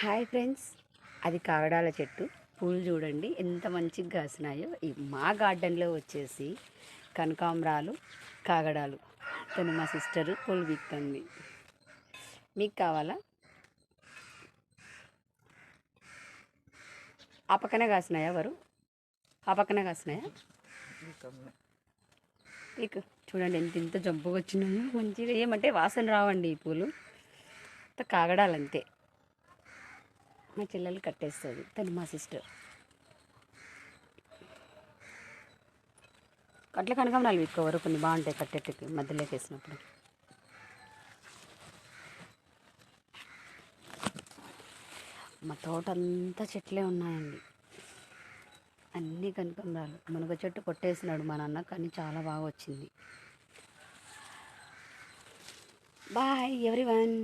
Hi friends. అది కాగడాల చెట్టు. పూలు చూడండి. ఎంత మంచిగా కాసినాయో. ఈ మా గార్డెన్లో వచ్చేసి కనకాంబరాలు కాగడాలు. తను మా సిస్టరు పూలు బిక్తుంది మీకు కావాలా? ఆ పక్కన కాసినాయా వారు ఆ పక్కన కాసినాయా? ఇక చూడండి ఎంత ఇంత జంపుగా వచ్చినాయో. మంచిగా ఏమంటే వాసన రావండి ఈ పూలు. కాగడాలంతే. మా చెల్లెలు కట్టేస్తుంది తను మా సిస్టర్. కట్ల కనకమరాలు వీక్కోవరు కొన్ని బాగుంటాయి కట్టెట్టుకి మధ్యలోకి వేసినప్పుడు. మా తోట అంతా చెట్లే ఉన్నాయండి. అన్నీ కనకమరాలు మునగ చెట్టు కొట్టేసినాడు మా నాన్న కానీ చాలా బాగా వచ్చింది. Bye every one